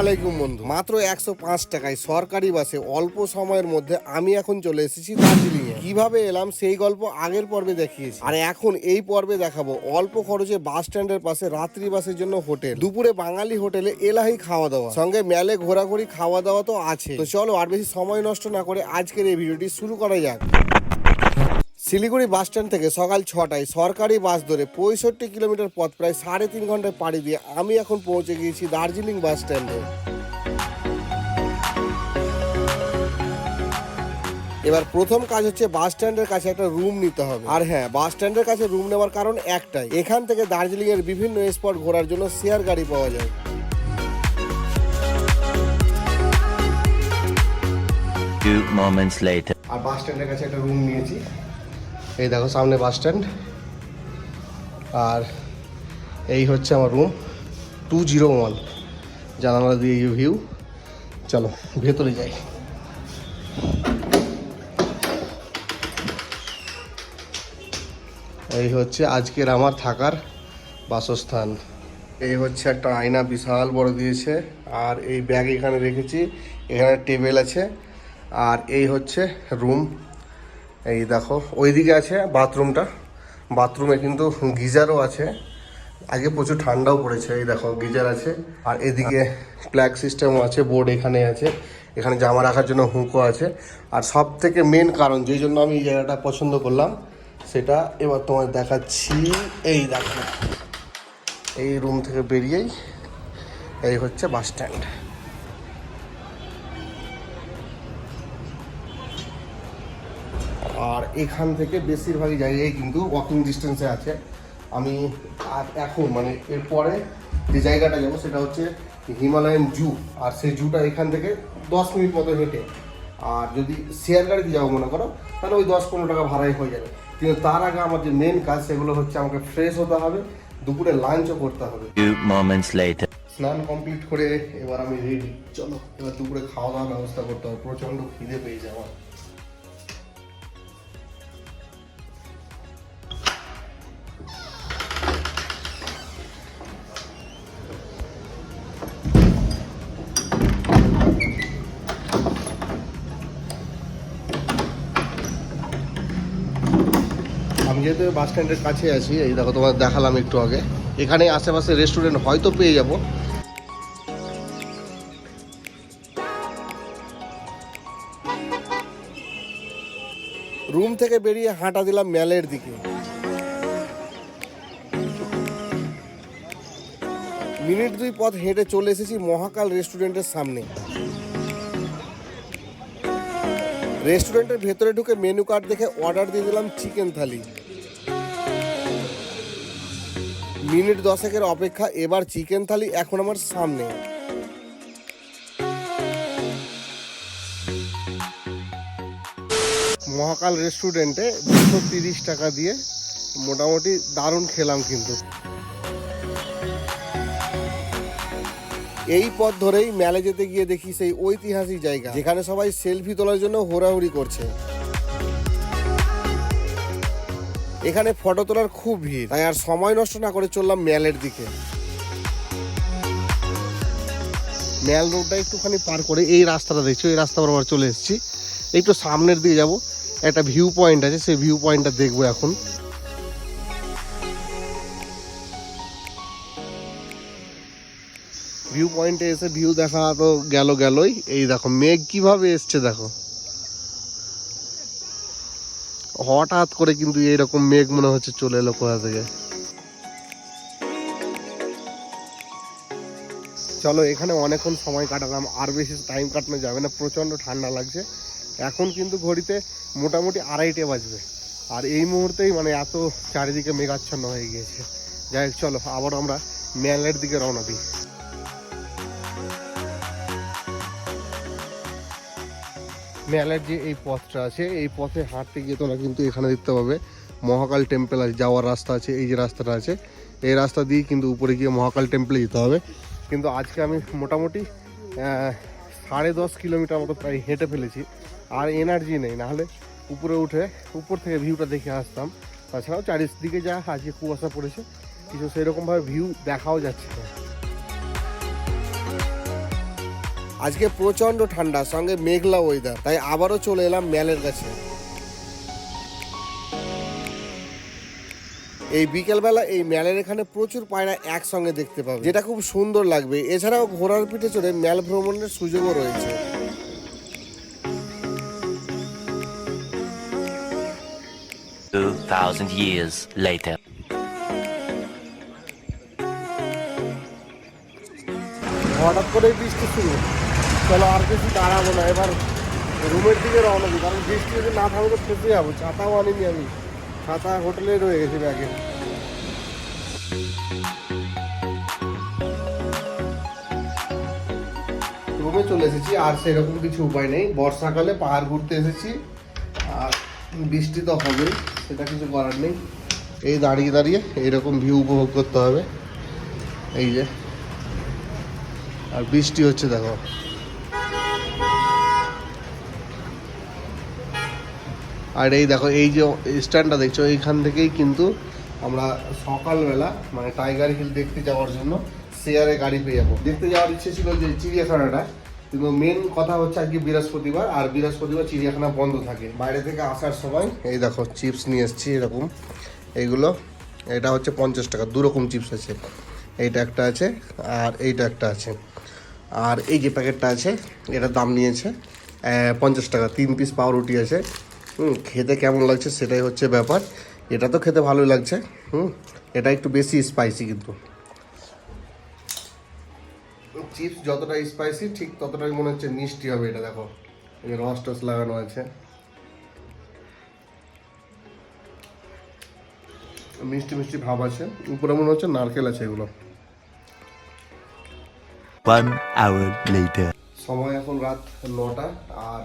আলাইকুম বন্ধু। মাত্র একশো পাঁচ টাকায় সরকারি বাসে অল্প সময়ের মধ্যে আমি এখন চলে এসেছি দার্জিলিং এ কীভাবে এলাম সেই গল্প আগের পর্বে দেখিয়েছি। আর এখন এই পর্বে দেখাবো অল্প খরচে বাস স্ট্যান্ডের পাশে রাত্রি বাসের জন্য হোটেল। দুপুরে বাঙালি হোটেলে এলাহি খাওয়া দাওয়া সঙ্গে মেলে ঘোরাঘুরি খাওয়া দাওয়া তো আছে তো চলো আর বেশি সময় নষ্ট না করে আজকের এই ভিডিওটি শুরু করা যাক। শিলিগুড়ি বাস স্ট্যান্ড থেকে সকাল ছটায় সরকারি বাস ধরে পঁয়ষট্টি কিলোমিটার পথ প্রায় সাড়ে তিন ঘন্টায় পাড়ি দিয়ে আমি এখন পৌঁছে গিয়েছি দার্জিলিং বাস স্ট্যান্ডে। এবার প্রথম কাজ হচ্ছে বাস স্ট্যান্ডের কাছে একটা রুম নিতে হবে। আর হ্যাঁ বাস স্ট্যান্ডের কাছে রুম নেওয়ার কারণ একটাই এখান থেকে দার্জিলিং এর বিভিন্ন স্পট ঘোরার জন্য শেয়ার গাড়ি পাওয়া যায়. আর বাস স্ট্যান্ডের কাছে একটা রুম নিয়েছি। এই দেখো, সামনে বাস স্ট্যান্ড। আর এই হচ্ছে আমার রুম টু জিরো ওয়ান জানালা দিয়ে ভিউ চলো, ভেতরে যাই। এই হচ্ছে আজকের আমার থাকার বাসস্থান। এই হচ্ছে একটা আয়না বিশাল বড় দিয়েছে, আর এই ব্যাগ এখানে রেখেছি। এখানে টেবিল আছে, আর এই হচ্ছে রুম এই দেখো, ওইদিকে আছে বাথরুমটা। বাথরুমে কিন্তু গিজারও আছে। আগে প্রচুর ঠান্ডাও পড়েছে, এই দেখো গিজার আছে। আর এদিকে প্ল্যাগ সিস্টেমও আছে, বোর্ড এখানে আছে। এখানে জামা রাখার জন্য হুঁকো আছে। আর সব থেকে মেন কারণ যেই জন্য আমি এই জায়গাটা পছন্দ করলাম, সেটা এবার তোমার দেখাচ্ছি। এই দেখো, এই রুম থেকে বেরিয়েই, এই হচ্ছে বাস স্ট্যান্ড। আর এখান থেকে বেশিরভাগই জায়গায় কিন্তু ওয়াকিং ডিস্টেন্সে আছে। আমি আর এখন মানে এরপরে যে জায়গাটা যাব সেটা হচ্ছে হিমালয়ান জু আর সেই জুটা এখান থেকে দশ মিনিট মতো হেঁটে। আর যদি শেয়ার গাড়িতে যাব মনে করো তাহলে ওই দশ পনেরো টাকা ভাড়াই হয়ে যাবে। কিন্তু তার আগে আমার যে মেন কাজ সেগুলো হচ্ছে আমাকে ফ্রেশ হতে হবে দুপুরে লাঞ্চও করতে হবে. স্নান কমপ্লিট করে এবার আমি রেডি চলো এবার দুপুরে খাওয়া দাওয়ার ব্যবস্থা করতে হবে। প্রচণ্ড খিদে পেয়েছে আমার। আমি যেহেতু বাস স্ট্যান্ডের কাছে আছি, এই দেখো তোমার দেখালাম একটু আগে। এখানে আশেপাশে রেস্টুরেন্ট হয়তো পেয়ে যাব। রুম থেকে বেরিয়ে হাঁটা দিলাম ম্যালের দিকে। মিনিট দুই পথ হেঁটে চলে এসেছি মহাকাল রেস্টুরেন্টের সামনে। রেস্টুরেন্টের ভেতরে ঢুকে মেনু কার্ড দেখে অর্ডার দিয়ে দিলাম চিকেন থালি মিনিট দশেকের অপেক্ষা এবার চিকেন থালি এখন আমার সামনে। মহাকাল রেস্টুরেন্টে দুশো তিরিশ টাকা দিয়ে মোটামুটি দারুণ খেলাম কিন্তু। এই পথ ধরেই মেলে যেতে গিয়ে দেখি সেই ঐতিহাসিক জায়গা, যেখানে সবাই সেলফি তোলার জন্য হোরাহুড়ি করছে। এখানে ফটো তোলার খুব ভিড়। তাই আর সময় নষ্ট না করে চললাম ম্যালের দিকে। ম্যাল রোডটা একটুখানি পার করে এই রাস্তাটা দেখছ এই রাস্তা বরাবর চলে এসেছি। একটু সামনের দিকে যাব, একটা ভিউ পয়েন্ট আছে, সেই ভিউ পয়েন্টটা দেখব এখন। ভিউ পয়েন্টে এসে ভিউ দেখা তো গেল গেলই। এই দেখো, মেঘ কীভাবে এসছে দেখো। হঠাৎ করে কিন্তু এইরকম মেঘ মনে হচ্ছে চলে এলো কোথা থেকে? চলো, এখানে অনেকক্ষণ সময় কাটালাম, আর বেশি টাইম কাটানো যাবে না, প্রচণ্ড ঠান্ডা লাগছে। এখন কিন্তু ঘড়িতে মোটামুটি আড়াইটে বাজবে। আর এই মুহূর্তেই মানে এত চারিদিকে মেঘাচ্ছন্ন হয়ে গিয়েছে। যাই হোক, চলো আবার আমরা ম্যালের দিকে রওনা দিই। মেলার যে এই পথটা আছে। এই পথে হাঁটতে গিয়ে তোমরা কিন্তু এখানে দেখতে পাবে মহাকাল টেম্পল আছে, যাওয়ার রাস্তা আছে, এই যে রাস্তাটা আছে, এই রাস্তা দিয়ে কিন্তু উপরে গিয়ে মহাকাল টেম্পলে যেতে হবে। কিন্তু আজকে আমি মোটামুটি সাড়ে দশ কিলোমিটার মতো প্রায় হেঁটে ফেলেছি, আর এনার্জি নেই। নাহলে উপরে উঠে, উপর থেকে ভিউটা দেখে আসতাম। তাছাড়াও চারিদিকে যা আজকে কুয়াশা পড়েছে, কিছু সেরকমভাবে ভিউ দেখাও যাচ্ছে না। আজকে প্রচণ্ড ঠান্ডা সঙ্গে মেঘলা ওয়েদার তাই আবারও চলে এলাম ম্যালের কাছে। এই বিকেলবেলা এই ম্যালের এখানে প্রচুর পায়রা একসঙ্গে দেখতে পাবে। যেটা খুব সুন্দর লাগবে। এছাড়াও ঘোড়ার পিঠে চড়ে ম্যাল ভ্রমণের সুযোগও রয়েছে। Two thousand years later. হঠাৎ করে বৃষ্টি শুরু। চলো আর কিছু দাঁড়াবো না, এবার রুমের দিকে রওনা দিই, কারণ বৃষ্টি যদি না থাকবে তো ফেসে যাব ছাতাও আনিনি আমি। ছাতা হোটেলে রয়ে গেছে ব্যাগে। রুমে চলে এসেছি, আর সেরকম কিছু উপায় নেই। বর্ষাকালে পাহাড় ঘুরতে এসেছি, আর বৃষ্টি তো হবেই, সেটা কিছু করার নেই। এই দাঁড়িয়ে দাঁড়িয়ে এইরকম ভিউ উপভোগ করতে হবে। এই যে, আর বৃষ্টি হচ্ছে, দেখো। আর এই দেখো, এই যে স্ট্যান্ডটা দেখছ, এইখান থেকেই কিন্তু আমরা সকালবেলা মানে টাইগার হিল দেখতে যাওয়ার জন্য শেয়ারে গাড়ি পেয়ে যাব। দেখতে যাওয়ার ইচ্ছে ছিল যে চিড়িয়াখানাটা, কিন্তু মেন কথা হচ্ছে আজকে বৃহস্পতিবার, আর বৃহস্পতিবার চিড়িয়াখানা বন্ধ থাকে। বাইরে থেকে আসার সময় এই দেখো, চিপস নিয়ে এসেছি এরকম। এইগুলো, এটা হচ্ছে পঞ্চাশ টাকা দু রকম চিপস আছে। এইটা একটা আছে, আর এইটা একটা আছে। আর এই যে প্যাকেটটা আছে, এটার দাম নিয়েছে পঞ্চাশ টাকা, তিন পিস পাউরুটি আছে। হুম খেতে কেমন লাগছে সেটাই হচ্ছে ব্যাপার। এটা তো খেতে ভালোই লাগছে হুম এটা একটু বেশি স্পাইসি কিন্তু। চিপস যতটা স্পাইসি ঠিক ততটাই মনে হচ্ছে মিষ্টি হবে এটা দেখো। এই যে রস টস লাগানো আছে। মিষ্টি মিষ্টি ভাব আছে। উপরে মনে হচ্ছে নারকেল আছে এগুলো. সময় এখন রাত নটা আর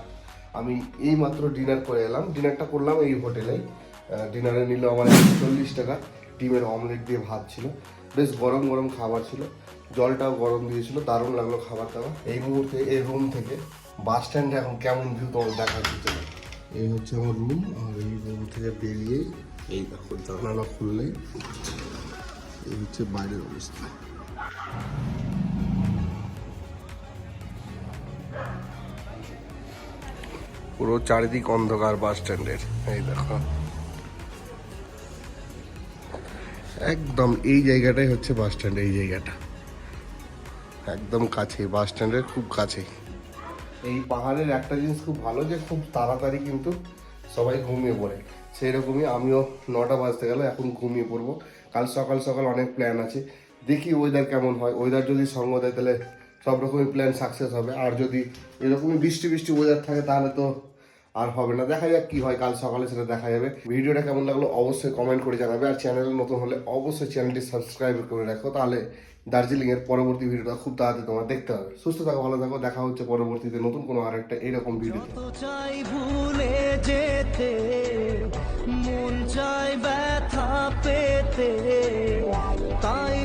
আমি এই মাত্র ডিনার করে এলাম। ডিনারটা করলাম এই হোটেলে ডিনারে নিল আমার চল্লিশ টাকা। ডিমের অমলেট দিয়ে ভাত ছিল। বেশ গরম গরম খাবার ছিল। জলটাও গরম দিয়েছিল। দারুণ লাগল খাবার দাবার। এই মুহূর্তে, এই রুম থেকে বাস স্ট্যান্ডে এখন কেমন ভিউ তোমার দেখা দিচ্ছে এই হচ্ছে আমার রুম আর এই রুম থেকে বেরিয়ে এই দেখো জানালা খুললেই এই হচ্ছে বাইরের অবস্থা। পুরো চারিদিক অন্ধকার বাস স্ট্যান্ডের। এই দেখো। একদম এই জায়গাটাই হচ্ছে বাস স্ট্যান্ড, এই জায়গাটা। একদম কাছে বাস স্ট্যান্ডের খুব কাছে এই পাহাড়ের একটা জিনিস খুব ভালো যে, খুব তাড়াতাড়ি কিন্তু সবাই ঘুমিয়ে পড়ে। সেই রকমই আমিও নটা বাজতে গেল, এখন ঘুমিয়ে পড়ব। কাল সকাল সকাল অনেক প্ল্যান আছে। দেখি ওয়েদার কেমন হয়। ওয়েদার যদি সঙ্গ দেয়, তাহলে সব রকমই প্ল্যান সাকসেস হবে। আর যদি এরকমই বৃষ্টি বৃষ্টি ওয়েদার থাকে, তাহলে তো আর হবে না। দেখা যাক কি হয়, কাল সকালে সেটা দেখা যাবে। ভিডিওটা কেমন লাগল অবশ্যই কমেন্ট করে জানাবে। আর চ্যানেলে নতুন হলে অবশ্যই চ্যানেলটি সাবস্ক্রাইব করে রাখো। তাহলে দার্জিলিং এর পরবর্তী ভিডিওটা খুব তাড়াতাড়ি তোমার দেখতে হবে সুস্থ থাকো, ভালো থাকো। দেখা হচ্ছে পরবর্তীতে নতুন কোনো আরেকটা এরকম ভিডিও চাই ভুলে যেতে, মন চাই ব্যথা পেতে, তাই